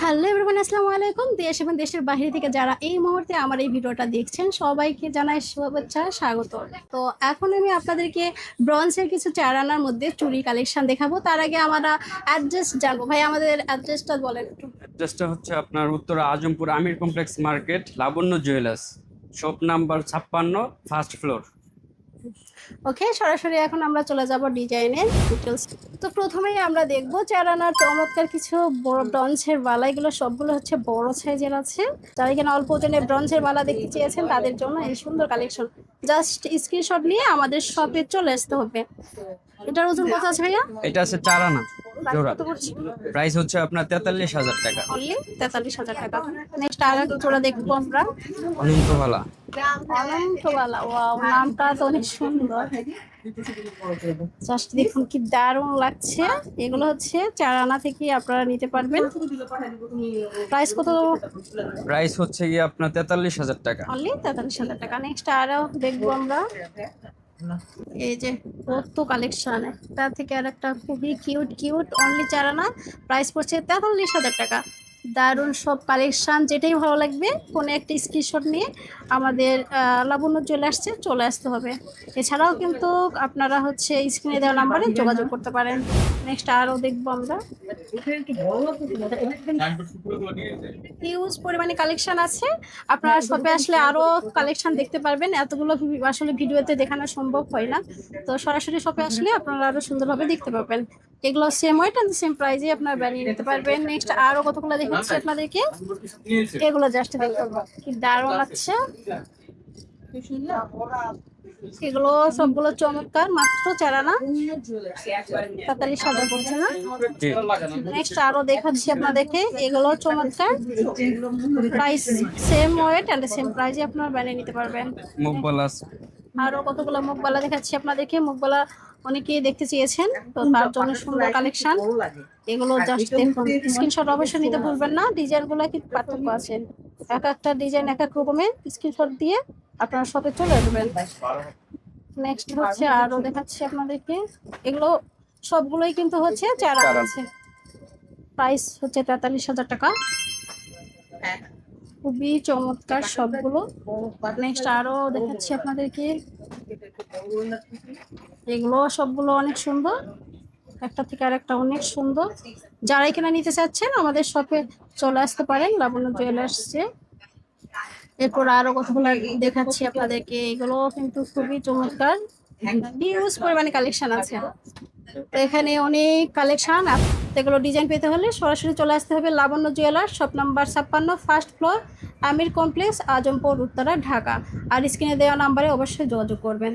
Hello everyone আসসালামু আলাইকুম। দেশ এবং দেশের বাইরে থেকে যারা এই মুহূর্তে আমার এই ভিডিওটা দেখছেন, সবাইকে জানাই শুভেচ্ছা, স্বাগত। তো এখন আমি আপনাদেরকে ব্রঞ্জের কিছু চারানার মধ্যে চুরি কালেকশন দেখাবো। তার আগে আমরা অ্যাড্রেস জানব। ভাই, আমাদের অ্যাড্রেসটা বলেন একটু। অ্যাড্রেসটা হচ্ছে আপনার Uttara Azampur Amir complex market, Labanya jewellers, shop number ছাপ্পান্ন ফার্স্ট ফ্লোর ওকে সরাসরি এখন আমরা চলে যাব ডিজাইনের ডিটেলস তো প্রথমেই আমরা দেখব চারানার চমৎকার কিছু বড় ব্রঞ্জের বালা এগুলো সবগুলো হচ্ছে বড় সাইজের আছে। যারা এখানে অল্প ওজনে ব্রঞ্জের বালা দেখতে চেয়েছেন তাদের জন্য এই সুন্দর কালেকশন জাস্ট স্ক্রিনশট নিয়ে আমাদের শপে চলে আসতে হবে। এটার ওজন কত আছে ভাইয়া? এটা আছে চারানা জোড়া। প্রাইস হচ্ছে আপনার তেতাল্লিশ হাজার টাকা। তেতাল্লিশ হাজার টাকা। নেক্সট আর জোড়া দেখব আমরা। অনন্ত অনন্তভালা অনন্তবালা ওয়াও নামটা তো অনেক সুন্দর জাস্ট দেখুন কি দারুণ লাগছে। এগুলো হচ্ছে চার আনা থেকে আপনারা নিতে পারবেন। প্রাইস কত প্রাইস হচ্ছে গিয়ে আপনার তেতাল্লিশ হাজার টাকা। অনলি তেতাল্লিশ হাজার টাকা। নেক্সট আরও দেখব আমরা। এই যে কত কালেকশন তার থেকে আর একটা খুবই কিউট কিউট অনলি প্রাইস পড়ছে তেতাল্লিশ হাজার টাকা। দারুণ সব কালেকশান যেটাই ভালো লাগবে কোনো একটা স্ক্রিনশট নিয়ে আমাদের লাবণ্য চলে আসছে, চলে আসতে হবে। এছাড়াও কিন্তু আপনারা হচ্ছে স্ক্রিনে দেওয়া নাম্বারে যোগাযোগ করতে পারেন। নেক্সট আরও দেখব আমরা। হিউজ পরিমাণে কালেকশন আছে। আপনারা শপে আসলে আরও কালেকশন দেখতে পারবেন। এতগুলো আসলে ভিডিওতে দেখানো সম্ভব হয় না। তো সরাসরি শপে আসলে আপনারা আরও সুন্দরভাবে দেখতে পাবেন এগুলো সেম ওয়েট অ্যান্ড সেম প্রাইজে আপনারা বানিয়ে নিতে পারবেন। নেক্সট আরও কতগুলো দেখাচ্ছি আপনাদেরকে? এগুলো জাস্ট দেখতে কি দারুণ লাগছে। এগুলো সবগুলো চমৎকার মাত্র চারানা। তেতাল্লিশ হাজার পড়ছে না? নেক্সট আরও দেখাচ্ছি আপনাদেরকে। এগুলো চমৎকার। Price same weight and same প্রাইসে আপনারা বানিয়ে নিতে পারবেন। আরও কতগুলো মুখবালা দেখাচ্ছি আপনাদেরকে। মুখবালা অনেকেই দেখতে চেয়েছেন তো তার জন্য সুন্দর কালেকশন এগুলো জাস্ট দেখুন। স্ক্রিনশট অবশ্যই নিতে ভুলবেন না। ডিজাইনগুলো কি পার্থক্য আছে। এক একটা ডিজাইন এক এক রকমের। স্ক্রিনশট দিয়ে আপনারা শপে চলে আসবেন। নেক্সট হচ্ছে আরও দেখাচ্ছি আপনাদেরকে। এগুলো সবগুলোই কিন্তু হচ্ছে চারা। আছে। প্রাইস হচ্ছে তেতাল্লিশ হাজার টাকা। খুবই চমৎকার সবগুলো। নেক্সট আরও দেখাচ্ছি আপনাদেরকে। এগুলো সবগুলো অনেক সুন্দর। একটা থেকে আর একটা অনেক সুন্দর। যারা এখানে নিতে চাচ্ছেন, আমাদের শপে চলে আসতে পারেন। লাবণ্য জুয়েলার্সে এরপর আরও কতগুলো দেখাচ্ছি আপনাদেরকে। এগুলো কিন্তু খুবই চমৎকার। হিউজ পরিমাণে কালেকশন আছে। তো এখানে অনেক কালেকশন এগুলো ডিজাইন পেতে হলে সরাসরি চলে আসতে হবে লাবণ্য জুয়েলার শপ নাম্বার ছাপ্পান্ন first floor Amir complex Azampur Uttara Dhaka. আর স্ক্রিনে দেওয়া নাম্বারে অবশ্যই যোগাযোগ করবেন।